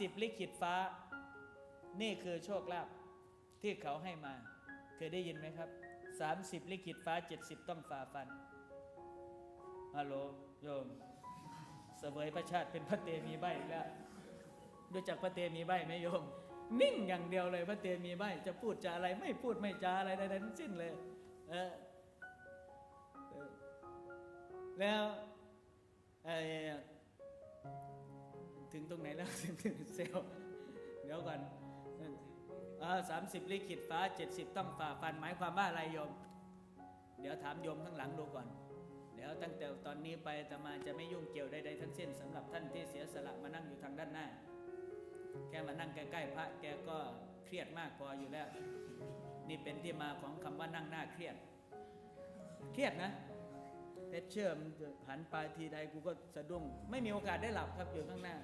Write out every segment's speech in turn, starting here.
สิบลิขิตฟ้า นี่คือโชคลาภที่เขาให้มา เคยได้ยินไหมครับสามสิบลิขิตฟ้าเจ็ดสิบต้องฝ่าฟันฮัลโหลโยมเสวยพระชาติเป็นพระเตมีใบแล้วรู้จักพระเตมีใบไหมโยม นิ่งอย่างเดียวเลยพระเตมีใบจะพูดจะอะไรไม่พูดไม่จาอะไรใดๆทั้งสิ้นเลยเออเออแล้วเอ่อ ถึงตรงไหนแล้วเซลล์เดี๋ยวก่อนสามสิบลิขิตฟ้าเจ็ดสิบต้องฝ่าฟันหมายความว่าอะไรโยม เดี๋ยวถามโยมข้างหลังดูก่อน เดี๋ยวตั้งแต่ตอนนี้ไปอาตมาจะไม่ยุ่งเกี่ยวใดๆทั้งสิ้นสำหรับท่านที่เสียสละมานั่งอยู่ทางด้านหน้า แค่มานั่งใกล้ๆพระแกก็เครียดมากพออยู่แล้ว นี่เป็นที่มาของคำว่านั่งหน้าเครียด เครียดนะแต่เชื่อมหันไปทีใดกูก็สะดุ้งไม่มีโอกาสได้หลับครับอยู่ข้างหน้า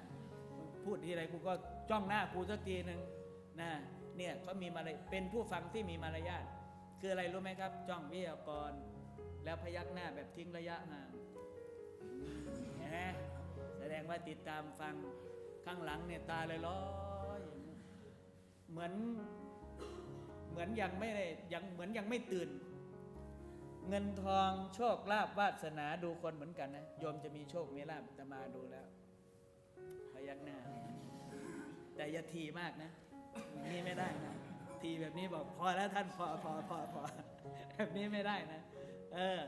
พูดทีไรกูก็จ้องหน้ากูสักทีหนึ่งนะเนี่ยเขามีมารยเป็นผู้ฟังที่มีมารยาทคืออะไรรู้ไหมครับ จ้องวิทยากร แล้วพยักหน้าแบบทิ้งระยะห่างนไหมแสดงว่าติดตามฟังข้างหลังเนี่ยตาเลยร้อยเหมือนเหมือนยังไม่ได้ยังเหมือนยังไม่ตื่น เงินทองโชคลาภวาสนาดูคนเหมือนกันนะโยมจะมีโชคมีลาภจะมาดูแล้วพยักหน้า แต่อย่าทีมากนะ นี่ไม่ได้นะ ทีแบบนี้บอกพอแล้วท่านพอพอพอพอแบบนี้ไม่ได้นะ เออ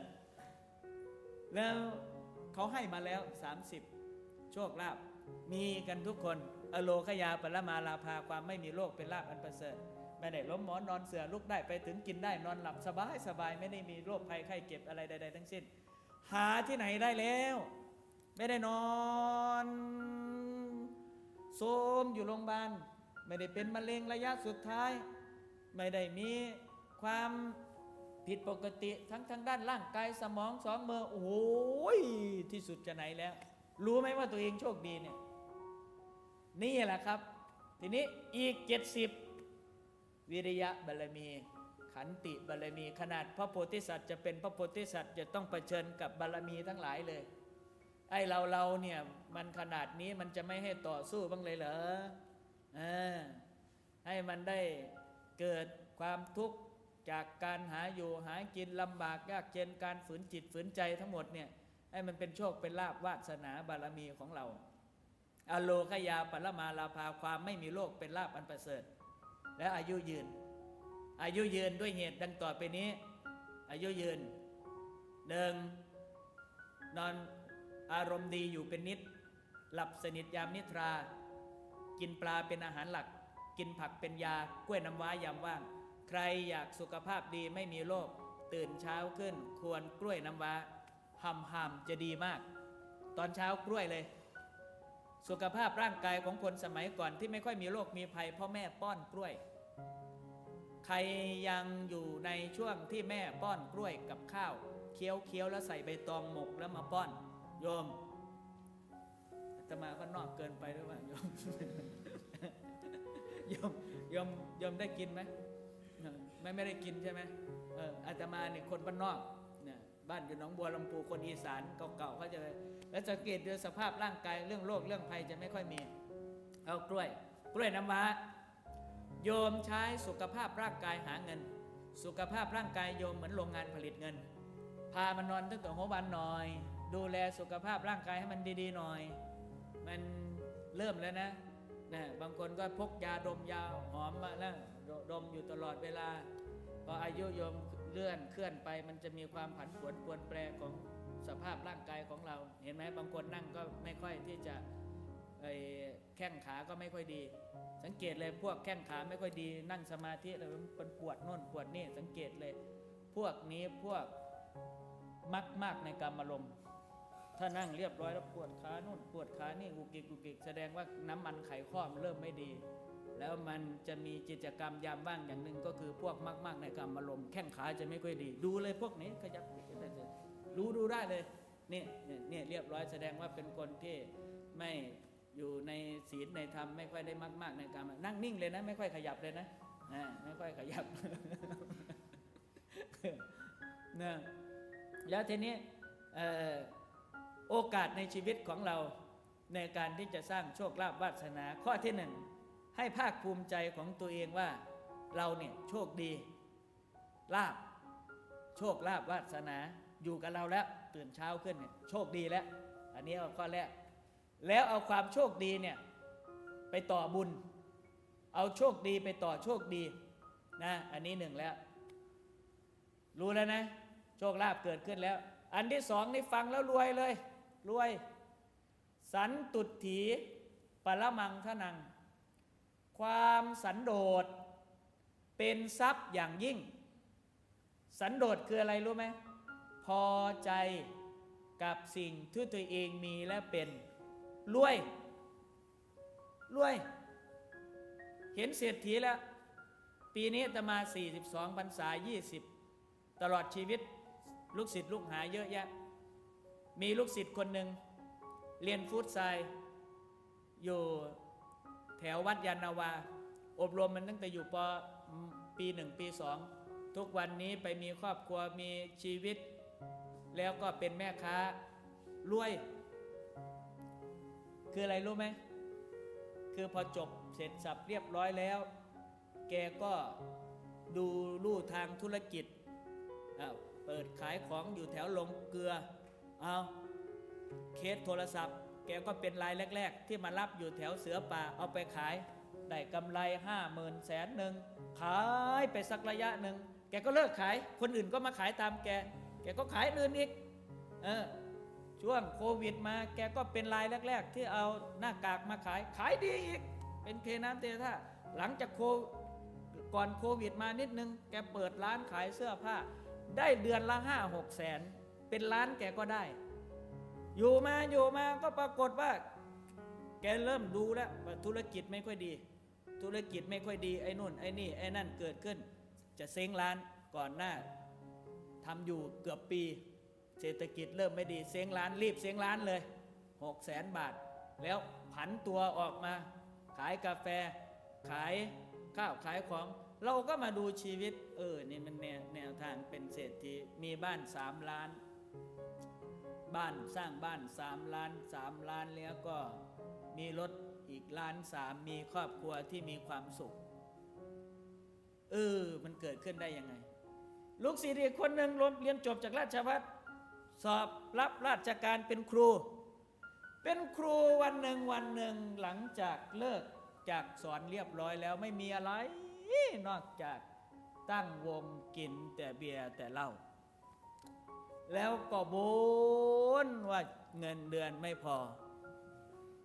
แล้วเขาให้มาแล้ว 30 โชคลาภมีกันทุกคน อโลคยาปรมาลาภาความไม่มีโรคเป็นลาภอันประเสริฐไม่ได้ล้มหมอนนอนเสือลุกได้ไปถึงกินได้นอนหลับสบายสบายไม่ได้มีโรคภัยไข้เจ็บอะไรใด ๆ ทั้งสิ้น หาที่ไหนได้แล้ว ไม่ได้นอน โซมอยู่โรงพยาบาลไม่ได้เป็นมะเร็งระยะสุดท้าย ไม่ได้มีความผิดปกติทั้งทางด้านร่างกายสมองสองมือโอ้ยที่สุดจะไหนแล้ว รู้ไหมว่าตัวเองโชคดีเนี่ยนี่แหละครับ ทีนี้อีก 70 วิริยะบารมี ขันติบารมี ขนาดพระโพธิสัตว์จะเป็นพระโพธิสัตว์จะต้องเผชิญกับบารมีทั้งหลายเลย ไอ้เราเราเนี่ยมันขนาดนี้มันจะไม่ให้ต่อสู้บ้างเลยเหรออให้มันได้เกิดความทุกข์จากการหาอยู่หากินลำบากยากเย็นการฝืนจิตฝืนใจทั้งหมดเนี่ยให้มันเป็นโชคเป็นลาภวาสนาบารมีของเรา อโลคยาปรมาลาภาความไม่มีโรคเป็นลาภอันประเสริฐ และอายุยืน อายุยืนด้วยเหตุดังต่อไปนี้ อายุยืนหนึ่งนอน อารมณ์ดีอยู่เป็นนิด หลับสนิทยามนิทรา กินปลาเป็นอาหารหลัก กินผักเป็นยากล้วยน้ำว้ายามว่าง ใครอยากสุขภาพดีไม่มีโรคตื่นเช้าขึ้น ควรกล้วยน้ำว้าหำหำจะดีมาก ตอนเช้ากล้วยเลย สุขภาพร่างกายของคนสมัยก่อนที่ไม่ค่อยมีโรคมีภัยพ่อแม่ป้อนกล้วย ใครยังอยู่ในช่วงที่แม่ป้อนกล้วยกับข้าวเคี้ยวเคี้ยวแล้วใส่ใบตองหมกแล้วมาป้อน โยมอาตมาก็นอกเกินไปหรือเปล่าโยมโยมโยมโยมได้กินไหมไม่ไม่ได้กินใช่ไหมเอออาตมาเนี่ยคนบ้านนอกเนี่ยบ้านอยู่หนองบัวลำพูคนอีสานเก่าๆเขาจะแล้วสังเกตดูสภาพร่างกายเรื่องโรคเรื่องภัยจะไม่ค่อยมี เอากล้วย กล้วยน้ำว้าโยมใช้สุขภาพร่างกายหาเงิน สุขภาพร่างกายโยมเหมือนโรงงานผลิตเงิน พามันนอนตั้งแต่หัววันหน่อย ดูแลสุขภาพร่างกายให้มันดีๆหน่อย มันเริ่มแล้วนะนะบางคนก็พกยาดมยาวหอมมาแล้วดมอยู่ตลอดเวลาพออายุยมเลื่อนเคลื่อนไป มันจะมีความผันผวนปวนแปรของสภาพร่างกายของเรา เห็นไหมบางคนนั่งก็ไม่ค่อยที่จะไอแข้งขาก็ไม่ค่อยดี สังเกตเลยพวกแข้งขาไม่ค่อยดี นั่งสมาธิแล้วมันปวดโน่นปวดนี่สังเกตเลย พวกนี้พวกมักมากในกรรมอารมณ์ ถ้านั่งเรียบร้อยแล้วปวดขานู่นปวดขานี่กุกกิกกุกกิกแสดงว่าน้ำมันไขข้อมนเริ่มไม่ดี แล้วมันจะมีกิจกรรมยามว่างอย่างหนึ่งก็คือพวกมากๆในกรรมอารมณ์แข้งขาจะไม่ค่อยดี ดูเลยพวกนี้ขยับรู้ดูได้เลยเนี่ยเนี่ยเรียบร้อยแสดงว่าเป็นคนที่ไม่อยู่ในศีลในธรรมไม่ค่อยได้มาก ๆ ในกรรมนั่งนิ่งเลยนะ ไม่ค่อยขยับเลยนะอ่าไม่ค่อยขยับนะแล้วทีนี้เอ่อ โอกาสในชีวิตของเราในการที่จะสร้างโชคลาภวาสนา ข้อที่หนึ่งให้ภาคภูมิใจของตัวเองว่าเราเนี่ยโชคดีลาบโชคลาภวาสนาอยู่กับเราแล้วตื่นเช้าขึ้นเนี่ยโชคดีแล้ว อันนี้เอาข้อแรก แล้วเอาความโชคดีเนี่ยไปต่อบุญ เอาโชคดีไปต่อโชคดีนะอันนี้หนึ่งแล้ว รู้แล้วนะ โชคลาภเกิดขึ้นแล้ว อันที่สองนี่ฟังแล้วรวยเลย รวย สันตุถีปรมังทนัง ความสันโดษเป็นทรัพย์อย่างยิ่ง สันโดษคืออะไรรู้ไหมพอใจกับสิ่งที่ตัวเองมีและเป็นรวยรวย เห็นเศรษฐีแล้ว ปีนี้อาตมา 42พรรษา 20 ตลอดชีวิต ลูกศิษย์ลูกหาเยอะแยะ มีลูกศิษย์คนหนึ่งเรียนฟู้ดไซอยู่แถววัดยานาวา อบรมมันตั้งแต่อยู่ปปีหนึ่งปีสองทุกวันนี้ไปมีครอบครัวมีชีวิต แล้วก็เป็นแม่ค้ารวย คืออะไรรู้ไหม คือพอจบเสร็จสับเรียบร้อยแล้ว แกก็ดูลู่ทางธุรกิจเปิดขายของอยู่แถวลงเกลือ เอาเคสโทรศัพท์ แกก็เป็นรายแรก ๆ ที่มารับอยู่แถวเสือป่าเอาไปขาย ได้กำไรห้าหมื่นแสนหนึ่งขายไปสักระยะหนึ่งแกก็เลิกขาย คนอื่นก็มาขายตามแก แกก็ขายอื่นอีกเออช่วงโควิดมาแกก็เป็นรายแรก ๆ ที่เอาหน้ากากมาขาย ขายดีอีก เป็นเทน้ำเทท่าหลังจากโคก่อนโควิดมานิดนึง แกเปิดร้านขายเสื้อผ้า ได้เดือนละห้าหกแสน เป็นล้านแกก็ได้ อยู่มาอยู่มาก็ปรากฏว่า แกเริ่มดูแล้วว่าธุรกิจไม่ค่อยดี ธุรกิจไม่ค่อยดีไอ้นู่นไอ้นี่ไอ้นั่นเกิดขึ้น จะเซ้งร้านก่อนหน้าทำอยู่เกือบปี เศรษฐกิจเริ่มไม่ดีเซ้งร้านรีบเซ้งร้านเลยหกแสนบาท แล้วผันตัวออกมา ขายกาแฟ ขายข้าวขายของเราก็มาดูชีวิต เออ นี่มันแนวแนวทางเป็นเศรษฐีมีบ้านสามล้าน บ้านสร้างบ้านสามล้านสามล้านแล้วก็มีรถอีกล้านสามมีครอบครัวที่มีความสุข เออ มันเกิดขึ้นได้ยังไง ลูกศิษย์อีกคนหนึ่งเรียนจบจากราชภัฏสอบรับราชการเป็นครู เป็นครูวันหนึ่งวันหนึ่งหลังจากเลิกจากสอนเรียบร้อยแล้วไม่มีอะไร นอกจากตั้งวงกินแต่เบียร์แต่เหล้า แล้วก็บ่นว่าเงินเดือนไม่พอ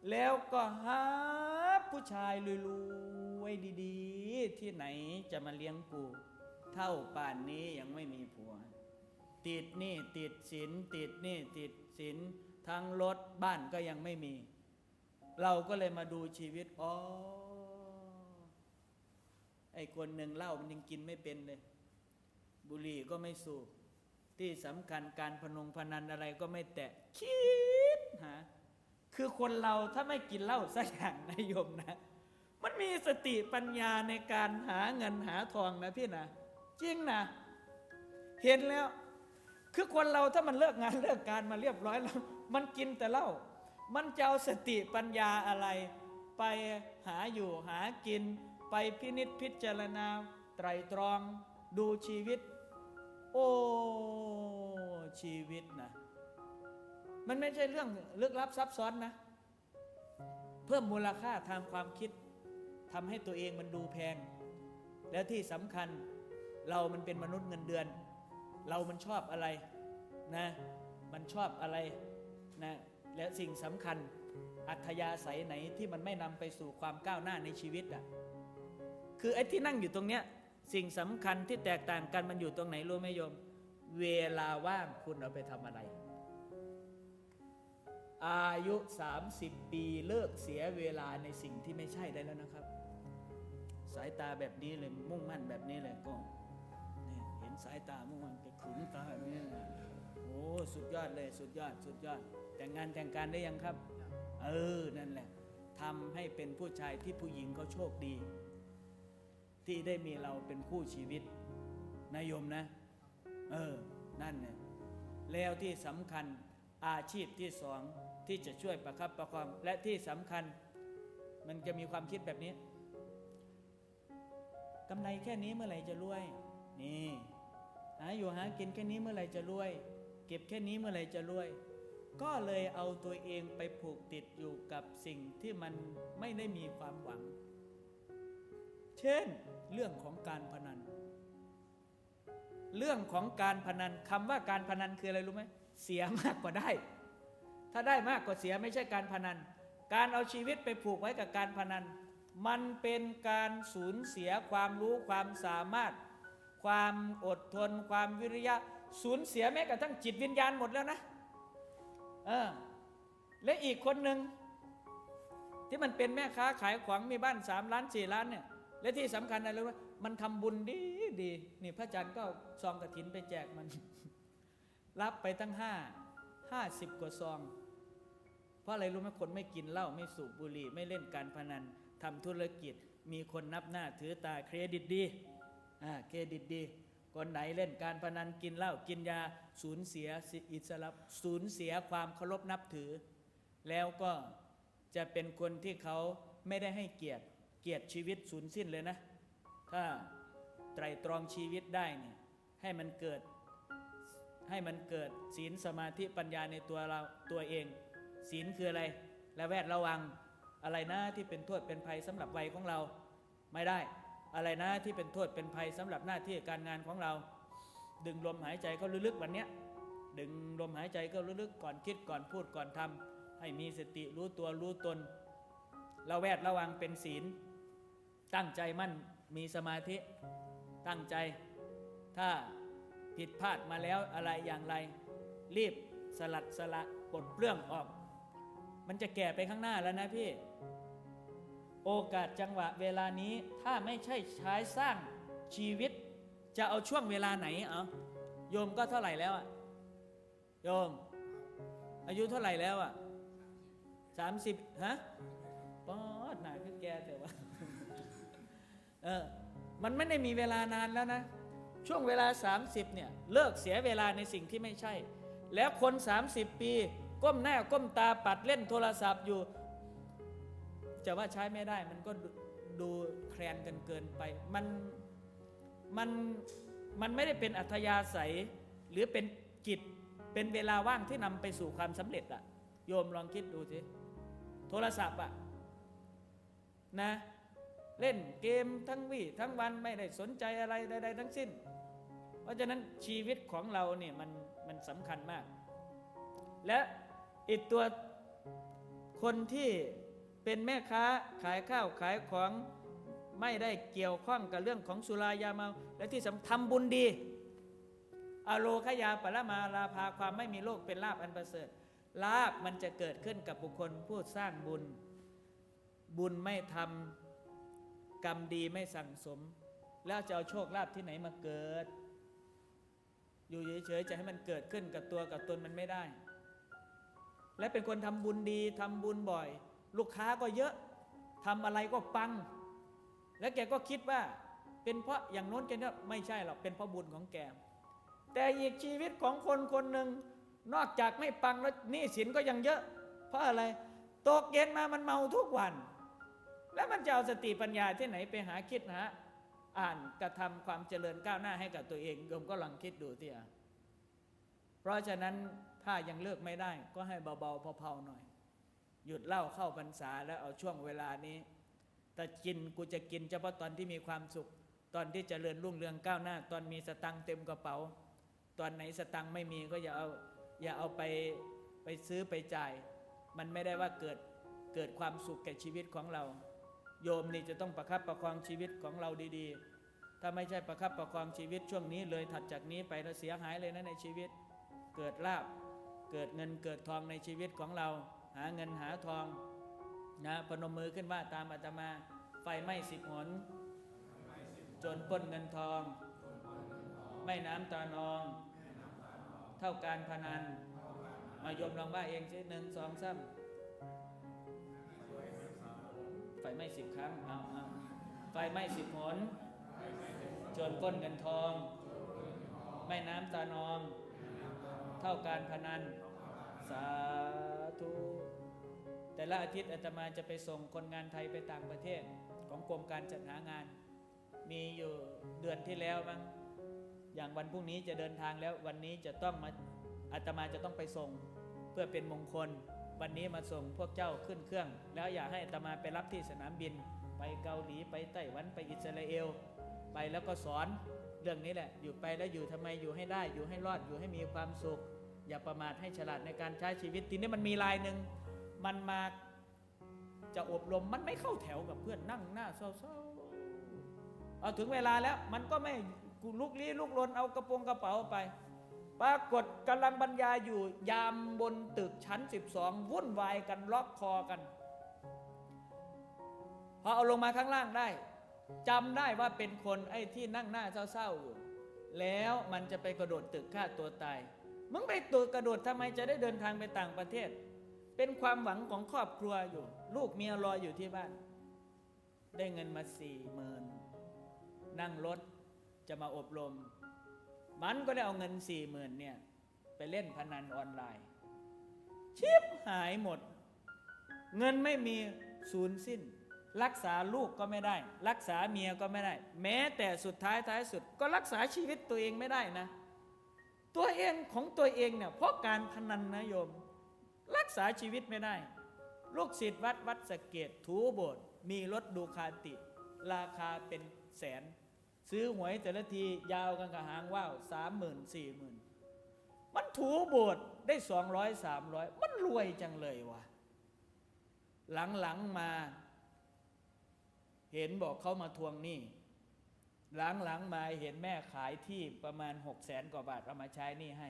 แล้วก็หาผู้ชายรวยๆดีๆ ที่ไหนจะมาเลี้ยงกู เท่าป่านนี้ยังไม่มีผัว ติดนี่ติดสินติดนี่ติดสินทั้งรถบ้านก็ยังไม่มี เราก็เลยมาดูชีวิตอ๋อไอ้คนหนึ่งเล้ามันยังกินไม่เป็นเลย บุหรี่ก็ไม่สูบ ที่สำคัญการพนงพนันอะไรก็ไม่แตะคิดหาคือคนเราถ้าไม่กินเหล้าสักอย่างนะโยมนะ มันมีสติปัญญาในการหาเงินหาทองนะพี่นะจริงนะ เห็นแล้ว คือคนเราถ้ามันเลิกงานเลิกการมาเรียบร้อยแล้ว มันกินแต่เหล้ามันจะเอาสติปัญญาอะไร ไปหาอยู่หากิน ไปพินิษพิจารณา ไตรตรอง ดูชีวิต โอ้ชีวิตนะ มันไม่ใช่เรื่องลึกลับซับซ้อนนะ เพิ่มมูลค่าทางความคิดทำให้ตัวเองมันดูแพง แล้วที่สำคัญเรามันเป็นมนุษย์เงินเดือน เรามันชอบอะไรนะ มันชอบอะไรนะ และสิ่งสำคัญอัธยาศัยไหนที่มันไม่นำไปสู่ความก้าวหน้าในชีวิตอะ คือไอ้ที่นั่งอยู่ตรงเนี้ย สิ่งสำคัญที่แตกต่างกันมันอยู่ตรงไหนรู้ไหมโยม เวลาว่างคุณเอาไปทำอะไร อายุ 30 ปีเลิกเสียเวลาในสิ่งที่ไม่ใช่ได้แล้วนะครับ สายตาแบบนี้เลยมุ่งมั่นแบบนี้เลยก็เห็นสายตามุ่งมั่นไปขึงตาแบบนี้เลยโอ้สุดยอดเลยสุดยอดสุดยอด แต่งงานแต่งการได้ยังครับ เออนั่นแหละทำให้เป็นผู้ชายที่ผู้หญิงเขาโชคดี ที่ได้มีเราเป็นคู่ชีวิตนายมนะ เออ นั่นเนี่ยแล้วที่สำคัญอาชีพที่สองที่จะช่วยประคับประคองและที่สำคัญ มันจะมีความคิดแบบนี้กำไรแค่นี้เมื่อไหร่จะรวย นี่หาอยู่หากินแค่นี้เมื่อไหร่จะรวย เก็บแค่นี้เมื่อไหร่จะรวย ก็เลยเอาตัวเองไปผูกติดอยู่กับสิ่งที่มันไม่ได้มีความหวัง เช่น เรื่องของการพนัน เรื่องของการพนันคำว่าการพนันคืออะไรรู้ไหมเสียมากกว่าได้ ถ้าได้มากกว่าเสียไม่ใช่การพนัน การเอาชีวิตไปผูกไว้กับการพนัน มันเป็นการสูญเสียความรู้ความสามารถ ความอดทน ความวิริยะ สูญเสียแม้กระทั่งจิตวิญญาณหมดแล้วนะเออและอีกคนหนึ่งที่มันเป็นแม่ค้าขายของมีบ้านสามล้านสี่ล้านเนี่ย และที่สำคัญอะไรรู้ไหมมันทำบุญดีดีนี่พระอาจารย์ก็ซองกระถินไปแจกมัน รับไปตั้งห้าห้าสิบกว่าซอง เพราะอะไรรู้ไหมคนไม่กินเหล้าไม่สูบบุหรี่ไม่เล่นการพนันทำธุรกิจ มีคนนับหน้าถือตาเครดิตดีอ่าเครดิตดีคนไหนเล่นการพนันกินเหล้ากินยาสูญเสียอิสระสูญเสียความเคารพนับถือ แล้วก็จะเป็นคนที่เขาไม่ได้ให้เกียรติ เกียรติชีวิตสูญสิ้นเลยนะ ถ้าไตรตรองชีวิตได้เนี่ยให้มันเกิดให้มันเกิดศีลสมาธิปัญญาในตัวเราตัวเอง ศีลคืออะไรและแวดระวังอะไรนะที่เป็นโทษเป็นภัยสำหรับวัยของเราไม่ได้ อะไรนะที่เป็นโทษเป็นภัยสำหรับหน้าที่การงานของเรา ดึงลมหายใจเข้าลึกๆวันเนี้ยดึงลมหายใจเข้าลึกๆก่อนคิดก่อนพูดก่อนทำให้มีสติรู้ตัวรู้ตนระแวดระวังเป็นศีล ตั้งใจมั่นมีสมาธิ ตั้งใจ ถ้าผิดพลาดมาแล้วอะไรอย่างไร รีบสลัดสละปลดเปลื้องออก มันจะแก่ไปข้างหน้าแล้วนะพี่ โอกาสจังหวะเวลานี้ถ้าไม่ใช่ใช้สร้างชีวิต จะเอาช่วงเวลาไหนเอาโยมก็เท่าไหร่แล้วอะโยม อายุเท่าไหร่แล้วอะสามสิบฮะป๊อดหนาคือแกแต่ว่า เออมันไม่ได้มีเวลานานแล้วนะ ช่วงเวลา 30เนี่ยเลิกเสียเวลาในสิ่งที่ไม่ใช่ แล้วคน 30 ปี ก้มหน้าก้มตาปัดเล่นโทรศัพท์อยู่ จะว่าใช้ไม่ได้มันก็ดูดแคลนกันเกินไป มันมันมันไม่ได้เป็นอัธยาศัย หรือเป็นกิจเป็นเวลาว่างที่นำไปสู่ความสำเร็จอะโยมลองคิดดูสิโทรศัพท์อะนะ เล่นเกมทั้งวี่ทั้งวันไม่ได้สนใจอะไรใดๆทั้งสิ้น เพราะฉะนั้นชีวิตของเราเนี่ยมันมันสำคัญมาก และอีกตัวคนที่เป็นแม่ค้าขายข้าวขายของไม่ได้เกี่ยวข้องกับเรื่องของสุรายาเมา และที่สำทำบุญดี อโลคยาปรมาลาภาความไม่มีโลกเป็นลาบอันประเสริฐลาบมันจะเกิดขึ้นกับบุคคลผู้สร้างบุญ บุญไม่ทำ กรรมดีไม่สั่งสม แล้วจะเอาโชคลาภที่ไหนมาเกิด อยู่เฉยๆจะให้มันเกิดขึ้นกับตัวกับตนมันไม่ได้ และเป็นคนทำบุญดีทำบุญบ่อย ลูกค้าก็เยอะทำอะไรก็ปัง แล้วแกก็คิดว่าเป็นเพราะอย่างโน้นแกเนี่ยไม่ใช่หรอกเป็นเพราะบุญของแก แต่อีกชีวิตของคนคนหนึ่งนอกจากไม่ปังแล้วหนี้สินก็ยังเยอะ เพราะอะไรตกเย็นมามันเมาทุกวัน แล้วมันจะเอาสติปัญญาที่ไหนไปหาคิดหาอ่านกระทำความเจริญก้าวหน้าให้กับตัวเองโยมก็ลองคิดดูที่อะเพราะฉะนั้นถ้ายังเลิกไม่ได้ ก็ให้เบาๆเผาๆหน่อย หยุดเล้าเข้าพรรษาแล้วเอาช่วงเวลานี้ แต่กินกูจะกินเฉพาะตอนที่มีความสุข ตอนที่จเจริญรุ่งเรืองก้าวหน้า ตอนมีสตังค์เต็มกระเป๋า ตอนไหนสตังค์ไม่มีก็อย่าเอาอย่าเอาไปไปซื้อไปจ่าย มันไม่ได้ว่าเกิดเกิดความสุขแก่ชีวิตของเรา โยมนี่จะต้องประคับประคองชีวิตของเราดีๆ ถ้าไม่ใช่ประคับประคองชีวิตช่วงนี้เลยถัดจากนี้ไปเราเสียหายเลยนะในชีวิต เกิดลาบเกิดเงินเกิดทองในชีวิตของเรา หาเงินหาทองนะพนมมือขึ้นว่าตามอาตมาไฟไหม้สิบหนจนป้นเงินทอง ไม่น้ำตานอง เท่าการพนัน มายมลองว่าเองสิหนึ่งสองสาม ไฟไหม้สิบครั้งเอาเอาไฟไหม้สิบหนจนปล้นเงินทอง ไม่น้ำตานอง เท่าการพนัน สาธุ แต่ละอาทิตย์อาตมาจะไปส่งคนงานไทยไปต่างประเทศของกรมการจัดหางาน มีอยู่เดือนที่แล้วมั้งอย่างวันพรุ่งนี้จะเดินทางแล้ววันนี้จะต้องมาอาตมาจะต้องไปส่งเพื่อเป็นมงคล วันนี้มาส่งพวกเจ้าขึ้นเครื่อง แล้วอยากให้ตมาไปรับที่สนามบิน ไปเกาหลีไปไต้หวันไปอิสราเอล ไปแล้วก็สอนเรื่องนี้แหละ อยู่ไปแล้วอยู่ทำไมอยู่ให้ได้อยู่ให้รอดอยู่ให้มีความสุข อย่าประมาทให้ฉลาดในการใช้ชีวิตทีนี้มันมีลายหนึ่งมันมาจะอบรมมันไม่เข้าแถวกับเพื่อนนั่งหน้าเศร้าๆเอาถึงเวลาแล้วมันก็ไม่ลุกลี้ลุกลนเอากระโปรงกระเป๋าไป ปรากฏกำลังบรรยายอยู่ยามบนตึกชั้น 12 วุ่นวายกันล็อกคอกัน พอเอาลงมาข้างล่างได้จำได้ว่าเป็นคนไอ้ที่นั่งหน้าเศร้าๆอยู่แล้วมันจะไปกระโดดตึกฆ่าตัวตาย มึงไปตัวกระโดดทำไมจะได้เดินทางไปต่างประเทศ เป็นความหวังของครอบครัวอยู่ ลูกเมียรออยู่ที่บ้าน ได้เงินมาสี่หมื่นนั่งรถจะมาอบรม มันก็ได้เอาเงินสี่หมื่นเนี่ย ไปเล่นพนันออนไลน์ ชิบหายหมด เงินไม่มีศูนย์สิ้น รักษาลูกก็ไม่ได้ รักษาเมียก็ไม่ได้ แม้แต่สุดท้ายท้ายสุด ก็รักษาชีวิตตัวเองไม่ได้นะ ตัวเองของตัวเองเนี่ยเพราะการพนันนะโยม รักษาชีวิตไม่ได้ ลูกศิษย์วัดวัดสะเกตถูโบสถ์มีรถดูคาติ ราคาเป็นแสน ซื้อหวยแต่ละทียาวกันกับหางว่าวสามหมื่นสี่หมื่นมันถูโบสถ์ได้สองร้อยสามร้อยมันรวยจังเลยวะหลังๆมา เห็นบอกเขามาทวงหนี้หลังๆมาเห็นแม่ขายที่ประมาณหกแสนกว่าบาทเอามาใช้หนี้ให้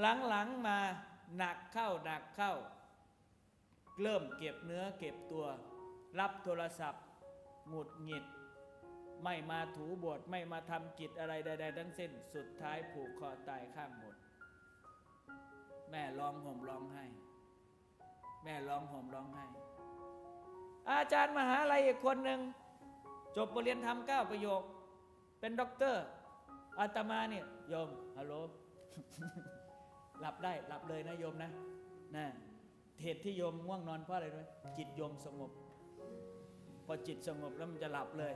หลังๆมาหนักเข้าหนักเข้า เริ่มเก็บเนื้อเก็บตัว รับโทรศัพท์ หงุดหงิด ไม่มาถูบทไม่มาทำกิจอะไรใด ๆ ทั้งสิ้น สุดท้ายผูกคอตายข้างบทแม่ร้องห่มร้องไห้ แม่ร้องห่มร้องไห้ อาจารย์มหาลัยอีกคนหนึ่งจบบทเรียนทำเก้าประโยค เป็นด็อกเตอร์อาตมาเนี่ยโยมฮัลโหลหลับได้หลับเลยนะโยมนะนะเหตุที่โยมง่วงนอนเพราะอะไรรู้ไหมจิตโยมสงบ พอจิตสงบแล้วมันจะหลับเลย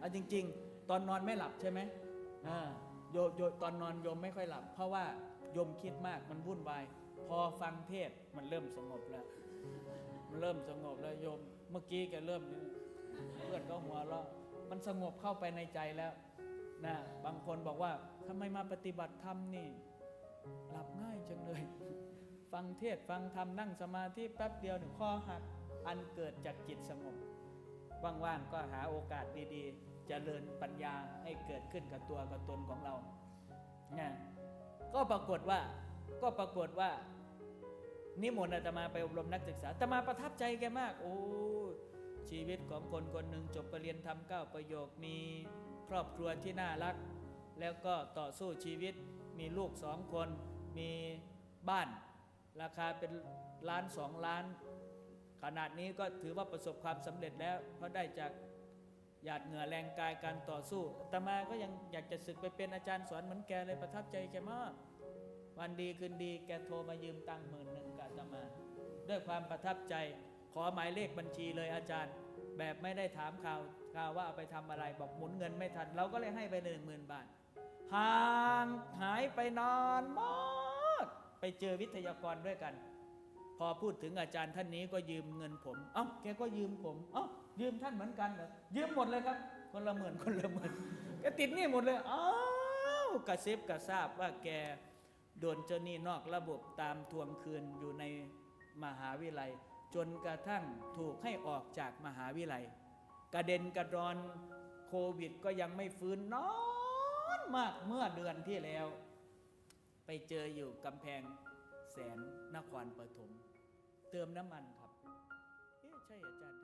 อะจริง ๆ ตอนนอนไม่หลับใช่ไหมอ่าโยโยตอนนอนโยมไม่ค่อยหลับ เพราะว่าโยมคิดมากมันวุ่นวาย พอฟังเทศมันเริ่มสงบแล้ว มันเริ่มสงบแล้วโยมเมื่อกี้แกเริ่มเพื่อนก็หัวเราะมันสงบเข้าไปในใจแล้วนะบางคนบอกว่าทำไมมาปฏิบัติธรรมนี่ หลับง่ายจังเลย ฟังเทศฟังธรรมนั่งสมาธิแป๊บเดียวหนึ่งข้อหักอันเกิดจากจิตสงบว่างๆก็หาโอกาสดีๆ เจริญปัญญาให้เกิดขึ้นกับตัวกับตนของเรานะก็ปรากฏว่าก็ปรากฏว่า นิมนต์อาตมาไปอบรมนักศึกษาอาตมาประทับใจแกมาก โอ้ชีวิตของคนคนหนึ่งจบปรริญญาทำเก้าประโยคมีครอบครัวที่น่ารัก แล้วก็ต่อสู้ชีวิตมีลูกสองคน มีบ้าน ราคาเป็นล้านสองล้าน ขนาดนี้ก็ถือว่าประสบความสำเร็จแล้วเพราะได้จาก หยาดเหงื่อแรงกายการต่อสู้อาตมาก็ยังอยากจะศึกไปเป็นอาจารย์สอนเหมือนแกเลยประทับใจแกมากวันดีคืนดีแกโทรมายืมตังค์หมื่นหนึ่งกับตมา ด้วยความประทับใจขอหมายเลขบัญชีเลยอาจารย์ แบบไม่ได้ถามข่าวข่าวว่าเอาไปทำอะไรบอกหมุนเงินไม่ทัน เราก็เลยให้ไปหนึ่งหมื่นบาทห่างหายไปนานมากไปเจอวิทยากรด้วยกัน พอพูดถึงอาจารย์ท่านนี้ก็ยืมเงินผม เอ้าแกก็ยืมผม เอ้า ยืมท่านเหมือนกันเหรอยืมหมดเลยครับ คนละหมื่นคนละหมื่นแกติดหนี้หมดเลยอ้าวกระซิบกระซาบว่าแกโดนเจ้าหนี้นอกระบบตามทวงคืนอยู่ในมหาวิทยาลัย จนกระทั่งถูกให้ออกจากมหาวิทยาลัย กระเด็นกระดอนโควิดก็ยังไม่ฟื้นนอนมากเมื่อเดือนที่แล้ว ไปเจออยู่กำแพงแสนนครปฐมเติมน้ำมันครับเอ๊ะใช่อาจารย์